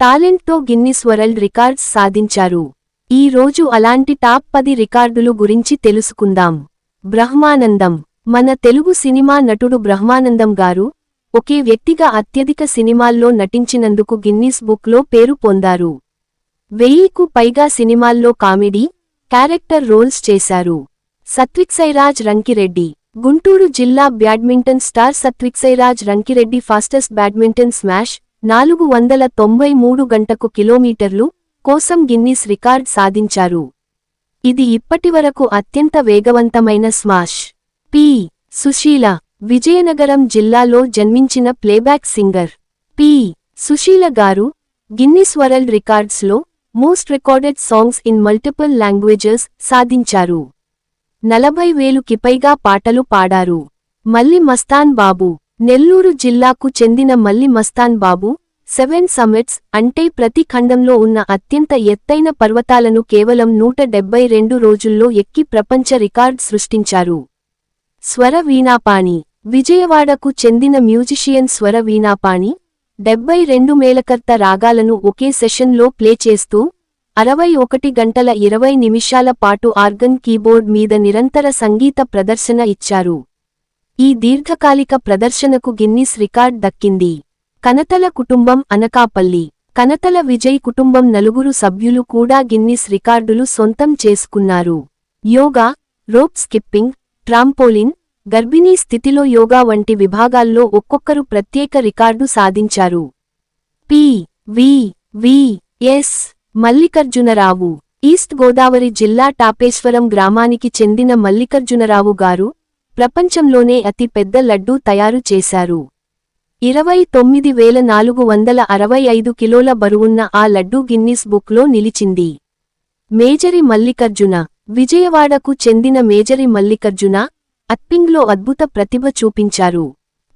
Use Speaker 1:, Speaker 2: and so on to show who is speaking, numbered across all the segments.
Speaker 1: టాలెంట్తో Guinness world records సాధించారు. ఈ రోజు అలాంటి టాప్ పది రికార్డులు గురించి తెలుసుకుందాం. బ్రహ్మానందం. మన తెలుగు సినిమా నటుడు బ్రహ్మానందం గారు ఒకే వ్యక్తిగా అత్యధిక సినిమాల్లో నటించినందుకు గిన్నిస్ బుక్లో పేరు పొందారు. వెయ్యికు పైగా సినిమాల్లో కామెడీ క్యారెక్టర్ రోల్స్ చేశారు. సత్విక్సైరాజ్ రంకిరెడ్డి. గుంటూరు జిల్లా badminton star Satwiksairaj Rankireddy fastest badminton smash నాలుగు వందల తొంభై మూడు గంటకు కిలోమీటర్లు కోసం గిన్నిస్ రికార్డ్ సాధించారు. ఇది ఇప్పటివరకు అత్యంత వేగవంతమైన స్మాష్. పి. సుశీల విజయనగరం జిల్లాలో జన్మించిన ప్లేబ్యాక్ సింగర్. పి. సుశీల గారు Guinness world రికార్డ్స్లో most recorded songs in multiple languages సాధించారు. నలభై వేలుకి పైగా పాటలు పాడారు. మల్లి మస్తాన్ బాబు నెల్లూరు జిల్లాకు చెందిన మల్లి మస్తాన్ బాబు సెవెన్ సమిట్స్ అంటే ప్రతి ఖండంలో ఉన్న అత్యంత ఎత్తైన పర్వతాలను కేవలం నూట డెబ్బై రెండు రోజుల్లో ఎక్కి ప్రపంచ రికార్డ్ సృష్టించారు. స్వర వీణాపాణి. విజయవాడకు చెందిన మ్యూజిషియన్ స్వర వీణాపాణి డెబ్బై రెండు మేళకర్త రాగాలను ఒకే సెషన్లో ప్లే చేస్తూ అరవై ఒకటి గంటల ఇరవై నిమిషాల పాటు ఆర్గన్ కీబోర్డ్ మీద నిరంతర సంగీత ప్రదర్శన ఇచ్చారు. ఈ దీర్ఘకాలిక ప్రదర్శనకు గిన్నిస్ రికార్డ్ దక్కింది. కనతల కుటుంబం అనకాపల్లి. కనతల విజయ్ కుటుంబం నలుగురు సభ్యులు కూడా గిన్నిస్ రికార్డులు సొంతం చేసుకున్నారు. యోగా రోప్ స్కిప్పింగ్ ట్రాంపోలిన్ గర్భిణీ స్థితిలో యోగా వంటి విభాగాల్లో ఒక్కొక్కరు ప్రత్యేక రికార్డు సాధించారు. P. V. V. S. Mallikarjunarao. East Godavari జిల్లా టాపేశ్వరం గ్రామానికి చెందిన మల్లికార్జునరావు గారు ప్రపంచంలోనే అతి పెద్ద లడ్డూ తయారు చేశారు. ఇరవై తొమ్మిది వేల నాలుగు వందల అరవై ఐదు కిలోల బరువున్న ఆ లడ్డూ గిన్నిస్ బుక్లో నిలిచింది. మేజరి మల్లికార్జున విజయవాడకు చెందిన మేజరి మల్లికార్జున అత్పింగ్లో అద్భుత ప్రతిభ చూపించారు.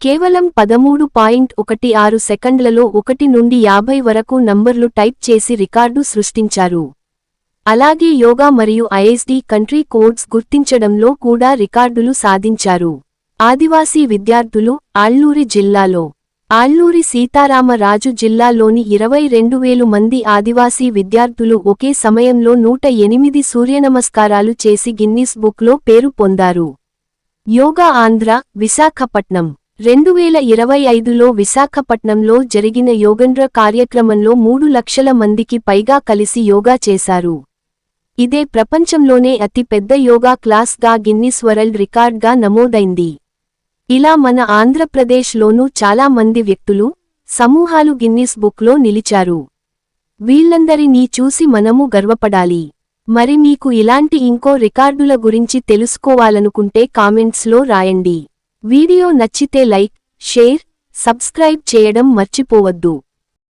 Speaker 1: కేవలం పదమూడు పాయింట్ ఒకటి ఆరు సెకండ్లలో ఒకటి నుండి యాభై వరకు నంబర్లు టైప్ చేసి రికార్డు సృష్టించారు. అలాగే యోగా మరియు ఐఎస్డి కంట్రీ కోడ్స్ గుర్తించడంలో కూడా రికార్డులు సాధించారు. ఆదివాసీ విద్యార్థులు ఆళ్ళూరి జిల్లాలో. ఆళ్ళూరి సీతారామరాజు జిల్లాలోని ఇరవై రెండు వేలు మంది ఆదివాసీ విద్యార్థులు ఒకే సమయంలో నూట ఎనిమిది సూర్యనమస్కారాలు చేసి గిన్నిస్ బుక్లో పేరు పొందారు. యోగా ఆంధ్ర విశాఖపట్నం. రెండు వేల ఇరవై ఐదులో విశాఖపట్నంలో జరిగిన యోగండ్ర కార్యక్రమంలో మూడు లక్షల మందికి పైగా కలిసి యోగా చేశారు. ఇదే ప్రపంచంలోనే అతి పెద్ద యోగా క్లాస్గా గిన్నిస్ వరల్డ్ రికార్డ్గా నమోదైంది. ఇలా మన ఆంధ్రప్రదేశ్లోనూ చాలా మంది వ్యక్తులు సమూహాలు గిన్నిస్ బుక్లో నిలిచారు. వీళ్ళందరినీ చూసి మనము గర్వపడాలి. మరి మీకు ఇలాంటి ఇంకో రికార్డుల గురించి తెలుసుకోవాలనుకుంటే కామెంట్స్లో రాయండి. వీడియో నచ్చితే లైక్ షేర్ సబ్స్క్రైబ్ చేయడం మర్చిపోవద్దు.